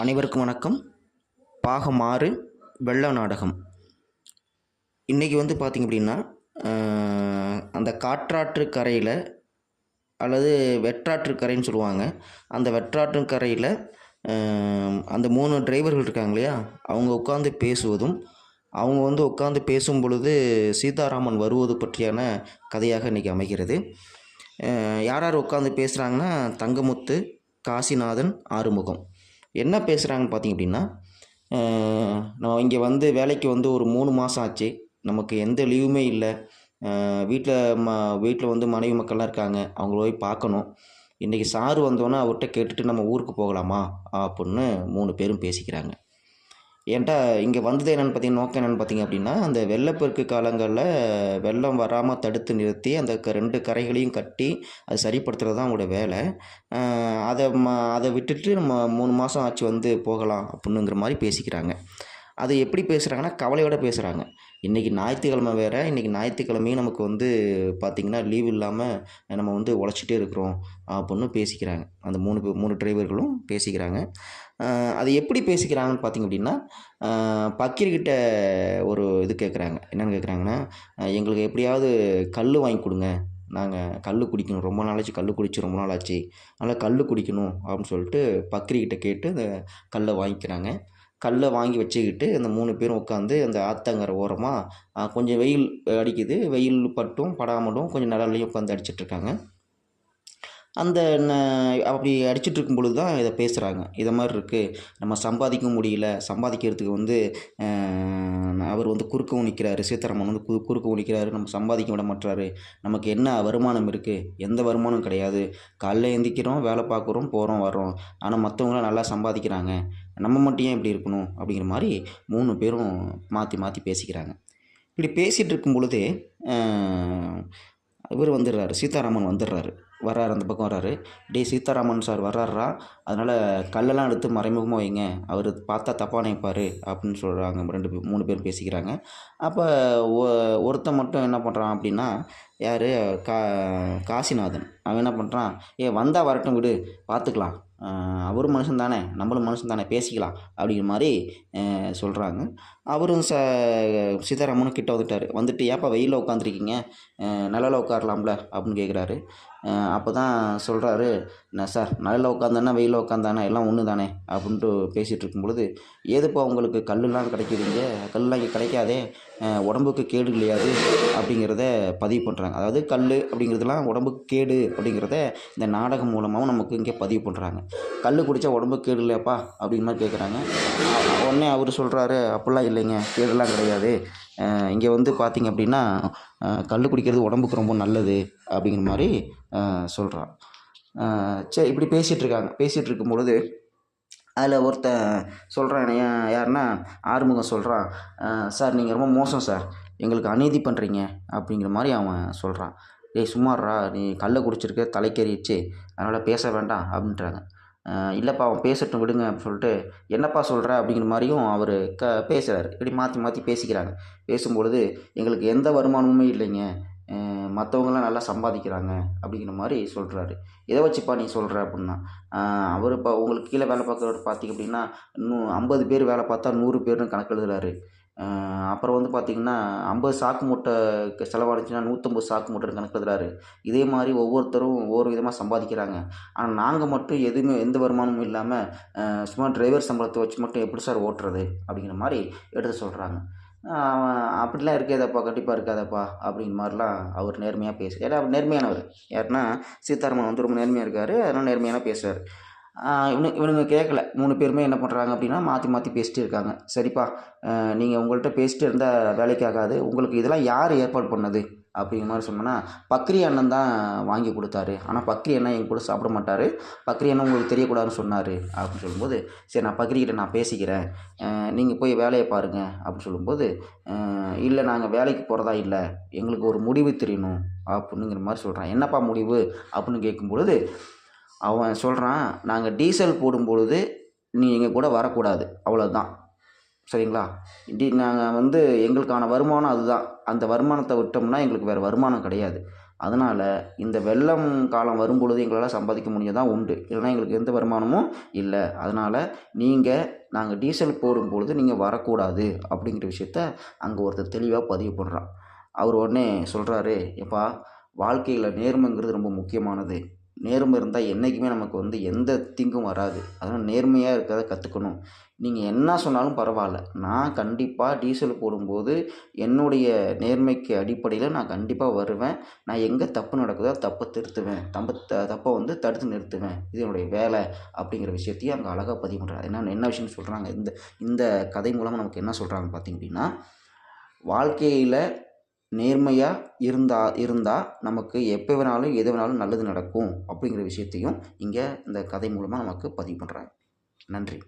அனைவருக்கும் வணக்கம். பாகம் ஆறு வெள்ள நாடகம். இன்றைக்கி வந்து பார்த்திங்க அப்படின்னா அந்த காற்றாற்று கரையில் அல்லது வெற்றாற்று கரைன்னு சொல்லுவாங்க. அந்த வெற்றாற்று கரையில் அந்த மூணு டிரைவர்கள் இருக்காங்க இல்லையா? அவங்க உட்காந்து பேசுவதும் அவங்க வந்து உட்காந்து பேசும் பொழுது சீதாராமன் வருவது பற்றியான கதையாக இன்றைக்கி அமைகிறது. யார் யார் உட்காந்து பேசுகிறாங்கன்னா தங்கமுத்து காசிநாதன் ஆறுமுகம். என்ன பேசுகிறாங்கன்னு பார்த்தீங்க அப்படின்னா நம்ம இங்கே வந்து வேலைக்கு வந்து ஒரு மூணு மாதம் ஆச்சு. நமக்கு எந்த லீவுமே இல்லை. வீட்டில் ம வீட்டில் வந்து மனைவி மக்கள்லாம் இருக்காங்க. அவங்கள போய் பார்க்கணும். இன்றைக்கி சாரு வந்தோன்னே அவர்கிட்ட கேட்டுட்டு நம்ம ஊருக்கு போகலாமா? அப்படின்னு மூணு பேரும் பேசிக்கிறாங்க. ஏன்டா இங்கே வந்தது என்னென்னு பார்த்தீங்கன்னா நோக்கம் என்னென்னு பார்த்தீங்க அப்படின்னா அந்த வெள்ளப்பெருக்கு காலங்களில் வெள்ளம் வராமல் தடுத்து நிறுத்தி அந்த க- ரெண்டு கரைகளையும் கட்டி அது சரிப்படுத்துறது தான் அவங்களோட வேலை. அதை ம அதை விட்டுட்டு நம்ம மூணு மாதம் ஆச்சு வந்து போகலாம் அப்படின்னுங்கிற மாதிரி பேசிக்கிறாங்க. அது எப்படி பேசுகிறாங்கன்னா கவலையோடு பேசுகிறாங்க இன்றைக்கி ஞாயிற்றுக்கிழமை வேறு. இன்றைக்கி ஞாயிற்றுக்கிழமையும் நமக்கு வந்து பார்த்திங்கன்னா லீவ் இல்லாமல் நம்ம வந்து உழைச்சிட்டே இருக்கிறோம் அப்படின்னு பேசிக்கிறாங்க. அந்த மூணு பே- மூணு டிரைவர்களும் பேசிக்கிறாங்க. அது எப்படி பேசிக்கிறாங்கன்னு பார்த்திங்க அப்படின்னா பக்கீர்கிட்ட ஒரு இது கேட்குறாங்க என்னென்னு கேட்குறாங்கன்னா எங்களுக்கு எப்படியாவது கல் வாங்கி கொடுங்க. நாங்கள் கல் குடிக்கணும். ரொம்ப நாளாச்சு கல் குடிச்சு ரொம்ப நாள் ஆச்சு அதனால் கல் குடிக்கணும். அப்படின்னு சொல்லிட்டு பக்ரிக்கிட்ட கேட்டு அந்த கல்லை வாங்கிக்கிறாங்க. கல்லை வாங்கி வச்சுக்கிட்டு அந்த மூணு பேரும் உட்காந்து அந்த ஆத்தங்கரை ஓரமாக கொஞ்சம் வெயில் அடிக்குது. வெயில் பட்டும் படாமலும் கொஞ்சம் நிழல்லையும் உட்காந்து அடிச்சிட்ருக்காங்க. அந்த அப்படி அடிச்சிட்டு இருக்கும் பொழுது தான் இதை பேசுகிறாங்க இதை மாதிரி இருக்குது நம்ம சம்பாதிக்க முடியல. சம்பாதிக்கிறதுக்கு வந்து அவர் வந்து குறுக்கவும் நிற்கிறாரு சீதாராமன் வந்து கு குறுக்கவும் நிற்கிறாரு நம்ம சம்பாதிக்க விட மாட்டாரு நமக்கு என்ன வருமானம் இருக்குது எந்த வருமானம் கிடையாது. காலைல எந்திக்கிறோம் வேலை பார்க்குறோம் போகிறோம் வர்றோம். ஆனால் மற்றவங்களாம் நல்லா சம்பாதிக்கிறாங்க. நம்ம மட்டும் ஏன் இப்படி இருக்கணும்? அப்படிங்கிற மாதிரி மூணு பேரும் மாற்றி மாற்றி பேசிக்கிறாங்க. இப்படி பேசிகிட்டு இருக்கும் பொழுதே இவர் வந்துடுறாரு சீதாராமன் வந்துடுறாரு வர்றாரு அந்த பக்கம் வர்றாரு. டே சீதாராமன் சார் வர்றாரா அதனால் கல்லெல்லாம் எடுத்து மறைமுகமாக வைங்க. அவர் பார்த்தா தப்பாக நினைப்பார் அப்படின்னு சொல்கிறாங்க ரெண்டு பேர் மூணு பேரும் பேசிக்கிறாங்க. அப்போ ஒருத்தன் மட்டும் என்ன பண்ணுறான் அப்படின்னா யார்? கா காசிநாதன். அவன் என்ன பண்ணுறான் ஏ வந்தால் வரட்டும் விடு. பார்த்துக்கலாம் அவரும் மனுஷன் தானே. நம்மளும் மனுஷன் தானே. பேசிக்கலாம். அப்படிங்கிற மாதிரி சொல்கிறாங்க அவரும் ச சீதாராமனும் கிட்ட வந்துட்டார். வந்துட்டு ஏப்பா வெயிலில் உட்காந்துருக்கீங்க நிழலில் உட்காரலாம்ல? அப்படின்னு கேட்குறாரு அப்போ தான் சொல்கிறாரு என்ன சார் நல்ல உட்காந்தானா வெயிலில் உட்காந்தானா எல்லாம் ஒன்று தானே அப்படின்ட்டு பேசிகிட்டு இருக்கும் பொழுது ஏதுப்பா உங்களுக்கு கல்லுலாம் கிடைக்குதுங்க? கல்லுலாம் இங்கே கிடைக்காதே? உடம்புக்கு கேடு இல்லையாது? அப்படிங்கிறத பதிவு பண்ணுறாங்க அதாவது கல் அப்படிங்கிறதுலாம் உடம்புக்கு கேடு அப்படிங்கிறத இந்த நாடகம் மூலமாகவும் நமக்கு இங்கே பதிவு பண்ணுறாங்க கல் குடித்தா உடம்புக்கு கேடு இல்லையாப்பா? அப்படிங்கிற மாதிரி கேட்குறாங்க உடனே அவர் சொல்கிறாரு அப்படிலாம் இல்லைங்க கேடுலாம் கிடையாது. இங்கே வந்து பார்த்திங்க அப்படின்னா கல் குடிக்கிறது உடம்புக்கு ரொம்ப நல்லது. அப்படிங்கிற மாதிரி சொல்கிறான் சரி இப்படி பேசிகிட்டு இருக்காங்க பேசிகிட்டு இருக்கும் பொழுது அதில் ஒருத்தன் சொல்கிறான் யாருன்னா ஆறுமுகம் சொல்கிறான் சார் நீங்கள் ரொம்ப மோசம் சார். எங்களுக்கு அநீதி பண்ணுறீங்க அப்படிங்கிற மாதிரி அவன் சொல்கிறான் டேய் சும்மாறா நீ கல்லை குடிச்சிருக்க தலைக்கறிச்சு அதனால் பேச வேண்டாம். அப்படின்றாங்க. இல்லைப்பா அவன் பேசட்டும் விடுங்க. அப்படின்னு சொல்லிட்டு என்னப்பா சொல்கிற அப்படிங்கிற மாதிரியும் அவர் க பேசுகிறார் இப்படி மாற்றி மாற்றி பேசிக்கிறாங்க. பேசும்பொழுது எங்களுக்கு எந்த வருமானமுமே இல்லைங்க. மற்றவங்களாம் நல்லா சம்பாதிக்கிறாங்க அப்படிங்கிற மாதிரி சொல்கிறாரு எதை வச்சுப்பா நீ சொல்கிற அப்படின்னா அவர் இப்போ உங்களுக்கு கீழே வேலை பார்க்குறவர் பார்த்தீங்க அப்படின்னா நூ ஐம்பது பேர் வேலை பார்த்தா நூறு பேர்னு கணக்கு எழுதுறாரு. அப்புறம் வந்து பார்த்திங்கன்னா ஐம்பது சாக்கு மூட்டை க- நூற்றம்பது சாக்கு மூட்டை கணக்கு இதே மாதிரி ஒவ்வொருத்தரும் ஒவ்வொரு விதமாக சம்பாதிக்கிறாங்க. ஆனால் நாங்கள் மட்டும் எதுவுமே எந்த வருமானமும் இல்லாமல் சும்மா டிரைவர் சம்பளத்தை வச்சு மட்டும் எப்படி சார் ஓட்டுறது அப்படிங்கிற மாதிரி எடுத்து சொல்கிறாங்க அப்படிலாம் இருக்காதப்பா கண்டிப்பாக இருக்காதப்பா அப்படின்னு மாதிரிலாம் அவர் நேர்மையாக பேசு ஏன்னா அவர் நேர்மையானவர். யாருன்னா சீதாராமன் வந்து ரொம்ப நேர்மையாக இருக்கார் அதனால் நேர்மையான பேசுகிறார் இவனு இவனுங்க கேட்கல மூணு பேருமே என்ன பண்ணுறாங்க அப்படின்னா மாற்றி மாற்றி பேசிட்டு இருக்காங்க. சரிப்பா நீங்கள் உங்கள்கிட்ட பேசிட்டு இருந்தால் வேலைக்கு ஆகாது. உங்களுக்கு இதெல்லாம் யார் ஏற்பாடு பண்ணது? அப்படிங்கிற மாதிரி சொன்னோன்னா பக்ரி அண்ணன் தான் வாங்கி கொடுத்தாரு. ஆனால் பக்ரி அண்ணன் என் கூட சாப்பிட மாட்டார். பக்ரி அண்ணன் உங்களுக்கு தெரியக்கூடாதுன்னு சொன்னார் அப்படின்னு சொல்லும்போது சரி நான் பக்ரிக்கிட்ட நான் பேசிக்கிறேன். நீங்கள் போய் வேலையை பாருங்கள் அப்படின்னு சொல்லும்போது இல்லை நாங்கள் வேலைக்கு போகிறதா இல்லை. எங்களுக்கு ஒரு முடிவு தெரியணும் அப்படிங்கிற மாதிரி சொல்கிறான் என்னப்பா முடிவு? அப்படின்னு கேட்கும்பொழுது அவன் சொல்கிறான் நாங்கள் டீசல் போடும்பொழுது நீ எங்கள் கூட வரக்கூடாது. அவ்வளோதான் சரிங்களா? டி நாங்கள் வந்து எங்களுக்கான வருமானம் அதுதான். அந்த வருமானத்தை விட்டோம்னா எங்களுக்கு வேறு வருமானம் கிடையாது. அதனால் இந்த வெள்ளம் காலம் வரும்பொழுது எங்களால் சம்பாதிக்க முடிஞ்சதான் உண்டு. இல்லைன்னா எங்களுக்கு எந்த வருமானமும் இல்லை. அதனால் நீங்கள் நாங்கள் டீசல் போடும்பொழுது நீங்கள் வரக்கூடாது அப்படிங்கிற விஷயத்த அங்கே ஒருத்தர் தெளிவாக பதிவு பண்ணுறான் அவர் உடனே சொல்கிறாரு எப்பா வாழ்க்கையில் நேர்மைங்கிறது ரொம்ப முக்கியமானது. நேர்மை இருந்தால் என்றைக்குமே நமக்கு வந்து எந்த தீங்கும் வராது. அதனால் நேர்மையாக இருக்கிறத கற்றுக்கணும் நீங்கள் என்ன சொன்னாலும் பரவாயில்ல. நான் கண்டிப்பாக டீசல் போடும்போது என்னுடைய நேர்மைக்கு அடிப்படையில் நான் கண்டிப்பாக வருவேன். நான் எங்கே தப்பு நடக்குதோ தப்பை திருத்துவேன். தப்பு த தப்பை வந்து தடுத்து நிறுத்துவேன். இது என்னுடைய வேலை அப்படிங்கிற விஷயத்தையும் அங்கே அழகாக பதிவு பண்ணுறாங்க என்ன என்ன விஷயம்னு சொல்கிறாங்க இந்த இந்த கதை மூலமாக நமக்கு என்ன சொல்கிறாங்க பார்த்தீங்க அப்படின்னா வாழ்க்கையில் நேர்மையாக இருந்தா இருந்தால் நமக்கு எப்போ வேணாலும் எது வேணாலும் நல்லது நடக்கும் அப்படிங்கிற விஷயத்தையும் இங்கே இந்த கதை மூலமாக நமக்கு பதிவு பண்ணுறாங்க நன்றி.